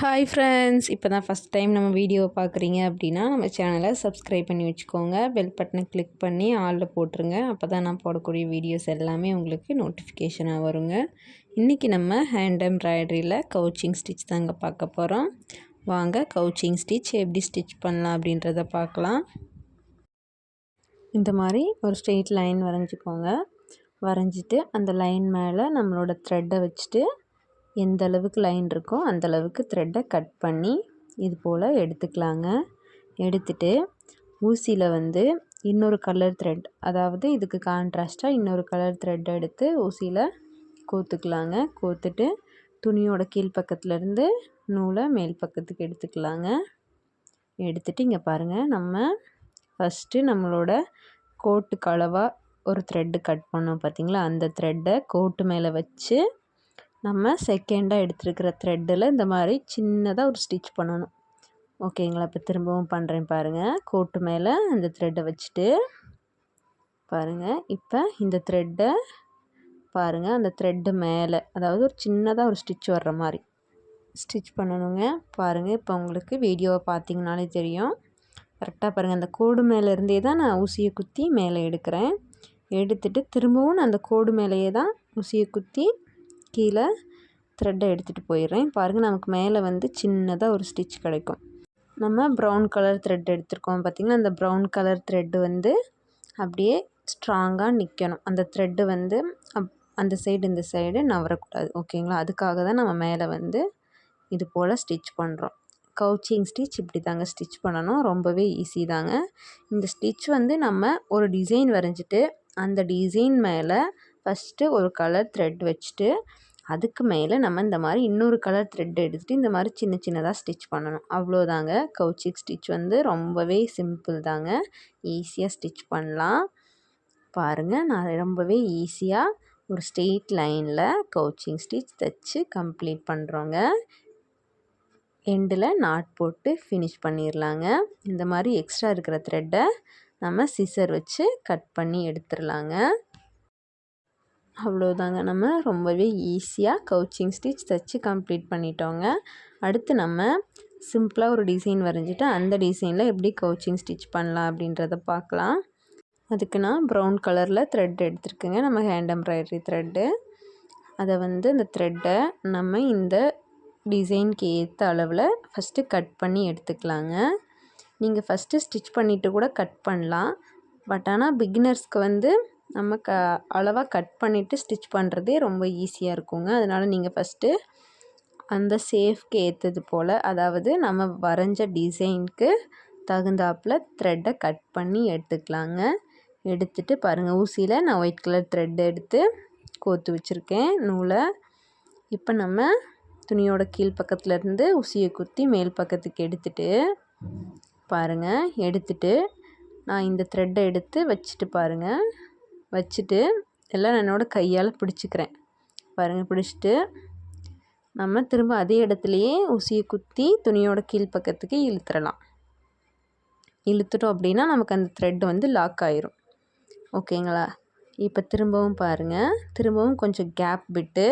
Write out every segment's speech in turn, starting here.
Hi friends இப்போ தான் first time நம்ம வீடியோ பார்க்குறீங்க அப்படின்னா நம்ம சேனலை சப்ஸ்கிரைப் பண்ணி வச்சுக்கோங்க. பெல் பட்டனை கிளிக் பண்ணி ஆளில் போட்டுருங்க. அப்போ தான் நான் போடக்கூடிய வீடியோஸ் எல்லாமே உங்களுக்கு நோட்டிஃபிகேஷனாக வருங்க. இன்றைக்கி நம்ம ஹேண்ட் எம்ப்ராய்டரியில் கவுச்சிங் ஸ்டிச் தாங்க பார்க்க போகிறோம் வாங்க கவுச்சிங் ஸ்டிச் எப்படி ஸ்டிச் பண்ணலாம் அப்படின்றத பார்க்கலாம். இந்த மாதிரி ஒரு ஸ்ட்ரெயிட் லைன் வரைஞ்சிக்கோங்க. வரைஞ்சிட்டு அந்த லைன் மேலே நம்மளோட த்ரெட்டை வச்சுட்டு எந்த அளவுக்கு லைன் இருக்கோ அந்த அளவுக்கு த்ரெட்டை கட் பண்ணி இது போல் எடுத்துக்கலாங்க. எடுத்துட்டு ஊசியில் வந்து இன்னொரு கலர் த்ரெட் அதாவது இதுக்கு கான்ட்ராஸ்ட்டாக இன்னொரு கலர் த்ரெட் எடுத்து ஊசியில் கோத்துக்கலாங்க. கோத்துட்டு துணியோட கீழ்ப்பக்கத்துலேருந்து நூலை மேல் பக்கத்துக்கு எடுத்துக்கலாங்க. எடுத்துகிட்டு இங்கே பாருங்கள் நம்ம ஃபஸ்ட்டு நம்மளோட கோட்டுக்கு அளவாக ஒரு த்ரெட்டு கட் பண்ணோம் பார்த்திங்களா அந்த த்ரெட்டை கோட்டு மேலே வச்சு நம்ம செகண்டாக எடுத்துருக்கிற த்ரெட்டில் இந்த மாதிரி சின்னதாக ஒரு ஸ்டிச் பண்ணணும். ஓகேங்களா இப்போ திரும்பவும் பண்ணுறேன் பாருங்கள் கோட்டு மேலே அந்த த்ரெட்டை வச்சுட்டு பாருங்கள் இப்போ இந்த த்ரெட்டை பாருங்கள் அந்த த்ரெட்டு மேலே அதாவது ஒரு சின்னதாக ஒரு ஸ்டிச் வர்ற மாதிரி. ஸ்டிச் பண்ணணுங்க. பாருங்கள் இப்போ உங்களுக்கு வீடியோவை பார்த்தீங்கனாலே தெரியும். கரெக்டாக பாருங்கள் அந்த கோடு மேலேருந்தே தான் நான் ஊசியை குத்தி மேலே எடுக்கிறேன். எடுத்துட்டு திரும்பவும் நான் அந்த கோடு மேலேயே தான் ஊசியை குத்தி கீழே த்ரெட்டை எடுத்துகிட்டு போயிடுறேன். பாருங்கள் நமக்கு மேலே வந்து சின்னதாக ஒரு ஸ்டிச் கிடைக்கும். நம்ம ப்ரௌன் கலர் த்ரெட் எடுத்திருக்கோம் பார்த்திங்கன்னா அந்த ப்ரௌன் கலர் த்ரெட்டு வந்து அப்படியே ஸ்ட்ராங்காக நிற்கணும் அந்த த்ரெட்டு வந்து அப் அந்த சைடு இந்த சைடு நவரக்கூடாது. ஓகேங்களா? அதுக்காக தான் நம்ம மேலே வந்து இது போல் ஸ்டிச் பண்ணுறோம் கவுச்சிங் ஸ்டிச் இப்படி தாங்க ஸ்டிச் பண்ணணும். ரொம்பவே ஈஸி தாங்க. இந்த ஸ்டிச் வந்து நம்ம ஒரு டிசைன் வரைஞ்சிட்டு அந்த டிசைன் மேலே ஃபஸ்ட்டு ஒரு கலர் த்ரெட் வச்சுட்டு அதுக்கு மேலே நம்ம இந்த மாதிரி இன்னொரு கலர் த்ரெட் எடுத்துகிட்டு இந்த மாதிரி சின்ன சின்னதாக ஸ்டிச் பண்ணணும். அவ்வளோதாங்க. கவுச்சிக் ஸ்டிச் வந்து ரொம்பவே சிம்பிள் தாங்க. ஈஸியாக ஸ்டிச் பண்ணலாம். பாருங்கள் நான் ரொம்பவே ஈஸியாக ஒரு ஸ்ட்ரெயிட் லைனில் கவுச்சிங் ஸ்டிச் தைச்சி கம்ப்ளீட் பண்ணுறோங்க எண்டில் நாட் போட்டு ஃபினிஷ் பண்ணிடலாங்க இந்த மாதிரி எக்ஸ்ட்ரா இருக்கிற த்ரெட்டை நம்ம சிசர் வச்சு கட் பண்ணி எடுத்துடலாங்க அவ்வளோதாங்க. நம்ம ரொம்பவே ஈஸியாக கவுச்சிங் ஸ்டிச் தைச்சி கம்ப்ளீட் பண்ணிட்டோங்க. அடுத்து நம்ம சிம்பிளாக ஒரு டிசைன் வரைஞ்சிட்டு அந்த டிசைனில் எப்படி கவுச்சிங் ஸ்டிச் பண்ணலாம் அப்படின்றத பார்க்கலாம். அதுக்கு நான் ப்ரௌன் கலரில் த்ரெட் எடுத்துருக்குங்க. நம்ம ஹேண்ட் எம்ப்ராய்டரி த்ரெட்டு அதை வந்து அந்த த்ரெட்டை நம்ம இந்த டிசைனுக்கு ஏற்ற அளவில் ஃபஸ்ட்டு கட் பண்ணி எடுத்துக்கலாங்க. நீங்கள் ஃபஸ்ட்டு ஸ்டிச் பண்ணிவிட்டு கூட கட் பண்ணலாம். பட் ஆனால் பிகினர்ஸ்க்கு வந்து நம்ம க அளவாக கட் பண்ணிவிட்டு ஸ்டிச் பண்ணுறதே ரொம்ப ஈஸியாக இருக்குங்க. அதனால் நீங்கள் ஃபஸ்ட்டு அந்த சேஃப்க்கு ஏற்றது போல் அதாவது நம்ம வரைஞ்ச டிசைனுக்கு தகுந்தாப்பில் த்ரெட்டை கட் பண்ணி எடுத்துக்கலாங்க. எடுத்துகிட்டு பாருங்கள் ஊசியில் நான் ஒயிட் கலர் த்ரெட் எடுத்து கோத்து வச்சுருக்கேன். நூலை இப்போ நம்ம துணியோட கீழ் பக்கத்துலேருந்து ஊசியை குத்தி மேல் பக்கத்துக்கு எடுத்துகிட்டு பாருங்கள் எடுத்துட்டு நான் இந்த த்ரெட்டை எடுத்து வச்சுட்டு பாருங்கள் வச்சுட்டு எல்லாம் என்னோடய கையால் பிடிச்சிக்கிறேன். பாருங்கள் பிடிச்சிட்டு நம்ம திரும்ப அதே இடத்துலையே ஊசியை குத்தி துணியோட கீழ்ப்பக்கத்துக்கு இழுத்துடலாம் இழுத்துட்டோம் அப்படின்னா நமக்கு அந்த த்ரெட் வந்து லாக் ஆயிரும். ஓகேங்களா? இப்போ திரும்பவும் பாருங்கள் திரும்பவும் கொஞ்சம் கேப் விட்டு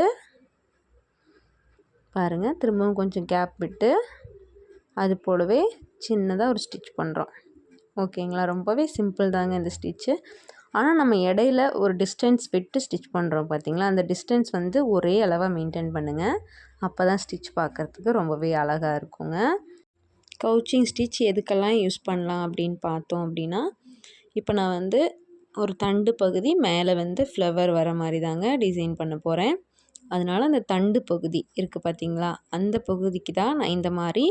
பாருங்கள் திரும்பவும் கொஞ்சம் கேப் விட்டு அது போலவே சின்னதாக ஒரு ஸ்டிச் பண்ணுறோம் ஓகேங்களா? ரொம்பவே சிம்பிள் தாங்க இந்த ஸ்டிச்சு ஆனால் நம்ம இடையில ஒரு டிஸ்டன்ஸ் விட்டு ஸ்டிச் பண்ணுறோம் பார்த்திங்களா அந்த டிஸ்டன்ஸ் வந்து ஒரே அளவாக மெயின்டைன் பண்ணுங்கள் அப்போ தான் ஸ்டிச் பார்க்குறதுக்கு ரொம்பவே அழகாக இருக்குங்க. கவுச்சிங் ஸ்டிச் எதுக்கெல்லாம் யூஸ் பண்ணலாம் அப்படின்னு பார்த்தோம் அப்படின்னா இப்போ நான் வந்து ஒரு தண்டு பகுதி மேலே வந்து ஃப்ளவர் வர மாதிரி தாங்க டிசைன் பண்ண போகிறேன் அதனால் அந்த தண்டு பகுதி இருக்குது பார்த்திங்களா அந்த பகுதிக்கு தான் நான் இந்த மாதிரி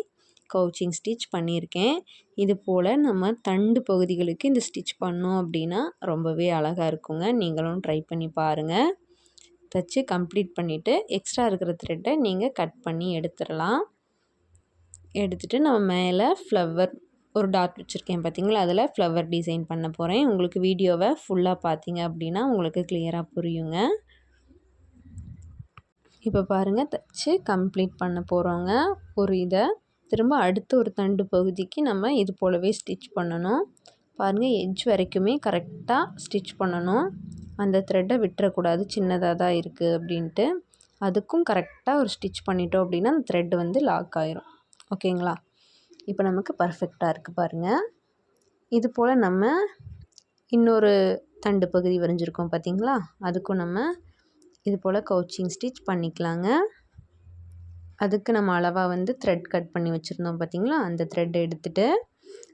கவுச்சிங் ஸ்டிச் பண்ணியிருக்கேன். இது போல் நம்ம தண்டு பகுதிகளுக்கு இந்த ஸ்டிச் பண்ணோம் அப்படின்னா ரொம்பவே அழகாக இருக்குங்க. நீங்களும் ட்ரை பண்ணி பாருங்கள் தைச்சி கம்ப்ளீட் பண்ணிவிட்டு எக்ஸ்ட்ரா இருக்கிற த்ரெட்டை நீங்கள் கட் பண்ணி எடுத்துடலாம். எடுத்துகிட்டு நம்ம மேலே ஃப்ளவர் ஒரு டாட் வச்சுருக்கேன் பார்த்தீங்களா அதில் ஃப்ளவர் டிசைன் பண்ண போகிறேன் உங்களுக்கு வீடியோவை ஃபுல்லாக பார்த்தீங்க அப்படின்னா உங்களுக்கு கிளியராக புரியுங்க. இப்போ பாருங்கள் தைச்சி கம்ப்ளீட் பண்ண போகிறோங்க ஒரு இதை திரும்ப அடுத்த ஒரு தண்டு பகுதிக்கு நம்ம இது போலவே ஸ்டிச் பண்ணணும். பாருங்கள் எட்ஜ் வரைக்குமே கரெக்டாக ஸ்டிச் பண்ணணும். அந்த த்ரெட்டை விட்டுறக்கூடாது சின்னதாக தான் இருக்குது அப்படின்ட்டு. அதுக்கும் கரெக்டாக ஒரு ஸ்டிச் பண்ணிட்டோம் அப்படின்னா அந்த த்ரெட் வந்து லாக் ஆயிரும். ஓகேங்களா இப்போ நமக்கு பர்ஃபெக்டாக இருக்குது பாருங்கள் இது போல் நம்ம இன்னொரு தண்டு பகுதி வரைஞ்சிருக்கோம் பார்த்தீங்களா அதுக்கும் நம்ம இது போல் கவுச்சிங் ஸ்டிச் பண்ணிக்கலாங்க. அதுக்கு நம்ம அளவாக வந்து த்ரெட் கட் பண்ணி வச்சுருந்தோம் பார்த்திங்களா அந்த த்ரெட் எடுத்துகிட்டு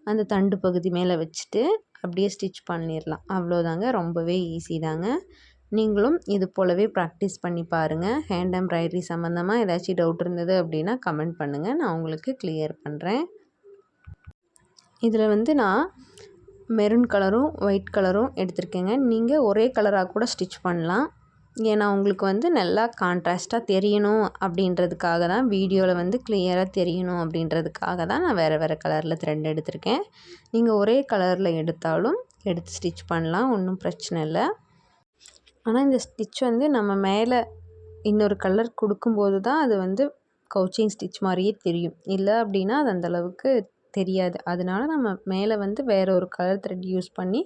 அந்த தண்டு பகுதி மேலே வச்சுட்டு அப்படியே ஸ்டிச் பண்ணிடலாம் அவ்வளோதாங்க ரொம்பவே ஈஸி தாங்க. நீங்களும் இது போலவே ப்ராக்டிஸ் பண்ணி பாருங்கள் ஹேண்ட் எம்ப்ராய்டரி சம்மந்தமாக ஏதாச்சும் டவுட் இருந்தது அப்படின்னா கமெண்ட் பண்ணுங்கள் நான் உங்களுக்கு கிளியர் பண்ணுறேன் இதில் வந்து நான் மெரூன் கலரும் ஒயிட் கலரும் எடுத்திருக்கேங்க. நீங்கள் ஒரே கலராக கூட ஸ்டிச் பண்ணலாம். ஏன்னா உங்களுக்கு வந்து நல்லா கான்ட்ராஸ்ட்டாக தெரியணும் அப்படின்றதுக்காக தான் வீடியோவில் வந்து கிளியராக தெரியணும் அப்படின்றதுக்காக தான் நான் வேறு வேறு கலரில் த்ரெட் எடுத்திருக்கேன். நீங்கள் ஒரே கலரில் எடுத்தாலும் எடுத்து ஸ்டிச் பண்ணலாம் ஒன்றும் பிரச்சனை இல்லை. ஆனால் இந்த ஸ்டிச் வந்து நம்ம மேலே இன்னொரு கலர் கொடுக்கும்போது தான் அது வந்து கவுச்சிங் ஸ்டிச் மாதிரியே தெரியும். இல்லை அப்படின்னா அது அந்தளவுக்கு தெரியாது. அதனால நம்ம மேலே வந்து வேறு ஒரு கலர் த்ரெட் யூஸ் பண்ணி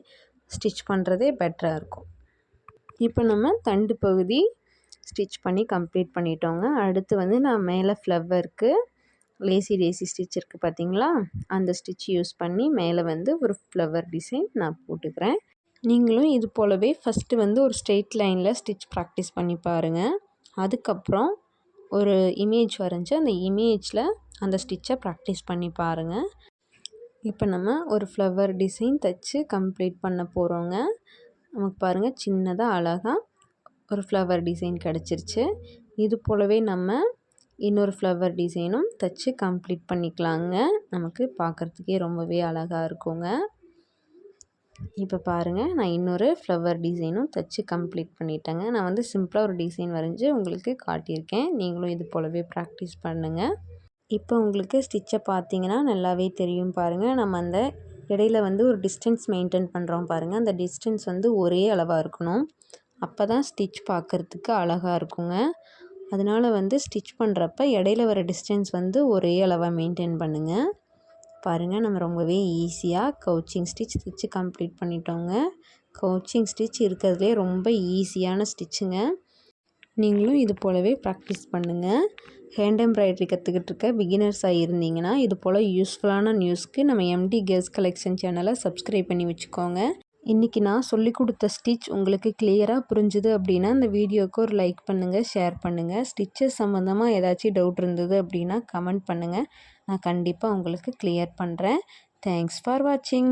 ஸ்டிச் பண்ணுறதே பெட்டராக இருக்கும். இப்போ நம்ம தண்டு பகுதி ஸ்டிச் பண்ணி கம்ப்ளீட் பண்ணிட்டோங்க. அடுத்து வந்து நான் மேலே ஃப்ளவருக்கு லேசி லேசி ஸ்டிச் இருக்குது பார்த்தீங்களா அந்த ஸ்டிச் யூஸ் பண்ணி மேலே வந்து ஒரு ஃப்ளவர் டிசைன் நான் போட்டுக்கிறேன். நீங்களும் இது போலவே ஃபஸ்ட்டு வந்து ஒரு ஸ்ட்ரெயிட் லைனில் ஸ்டிச் ப்ராக்டிஸ் பண்ணி பாருங்கள் அதுக்கப்புறம் ஒரு இமேஜ் வரைஞ்சி அந்த இமேஜில் அந்த ஸ்டிச்சை ப்ராக்டிஸ் பண்ணி பாருங்கள் இப்போ நம்ம ஒரு ஃப்ளவர் டிசைன் தைச்சி கம்ப்ளீட் பண்ண போகிறோங்க நமக்கு பாருங்கள் சின்னதாக அழகாக ஒரு ஃப்ளவர் டிசைன் கிடச்சிருச்சு. இது போலவே நம்ம இன்னொரு ஃப்ளவர் டிசைனும் தைச்சி கம்ப்ளீட் பண்ணிக்கலாங்க. நமக்கு பார்க்குறதுக்கே ரொம்பவே அழகாக இருக்குங்க. இப்போ பாருங்கள் நான் இன்னொரு ஃப்ளவர் டிசைனும் தைச்சி கம்ப்ளீட் பண்ணிட்டேங்க. நான் வந்து சிம்பிளாக ஒரு டிசைன் வரைஞ்சி உங்களுக்கு காட்டியிருக்கேன். நீங்களும் இது போலவே ப்ராக்டிஸ் பண்ணுங்கள் இப்போ உங்களுக்கு ஸ்டிச்சை பார்த்தீங்கன்னா நல்லாவே தெரியும் பாருங்கள் நம்ம அந்த இடையில வந்து ஒரு டிஸ்டன்ஸ் மெயின்டைன் பண்ணுறோம் பாருங்கள் அந்த டிஸ்டன்ஸ் வந்து ஒரே அளவாக இருக்கணும். அப்போ தான் ஸ்டிச் பார்க்குறதுக்கு அழகாக இருக்குங்க. அதனால் வந்து ஸ்டிச் பண்ணுறப்ப இடையில வர டிஸ்டன்ஸ் வந்து ஒரே அளவாக மெயின்டைன் பண்ணுங்கள் பாருங்கள் நம்ம ரொம்பவே ஈஸியாக கவுச்சிங் ஸ்டிச் தைச்சி கம்ப்ளீட் பண்ணிட்டோங்க. கவுச்சிங் ஸ்டிச் இருக்கிறதுலே ரொம்ப ஈஸியான ஸ்டிச்சுங்க நீங்களும் இது போலவே ப்ராக்டிஸ் பண்ணுங்கள் ஹேண்ட் எம்ப்ராய்டரி கற்றுக்கிட்டு இருக்க பிகினர்ஸாக இருந்தீங்கன்னா இது போல் யூஸ்ஃபுல்லான நியூஸ்க்கு நம்ம எம்டி கேர்ள்ஸ் கலெக்ஷன் சேனலை சப்ஸ்கிரைப் பண்ணி வச்சுக்கோங்க. இன்றைக்கி நான் சொல்லி கொடுத்த ஸ்டிச் உங்களுக்கு கிளியராக புரிஞ்சுது அப்படின்னா இந்த வீடியோவுக்கு ஒரு லைக் பண்ணுங்கள் ஷேர் பண்ணுங்கள் ஸ்டிச்சஸ் சம்மந்தமாக ஏதாச்சும் டவுட் இருந்தது அப்படின்னா கமெண்ட் பண்ணுங்கள் நான் கண்டிப்பாக உங்களுக்கு கிளியர் பண்ணுறேன் தேங்க்ஸ் ஃபார் வாட்சிங்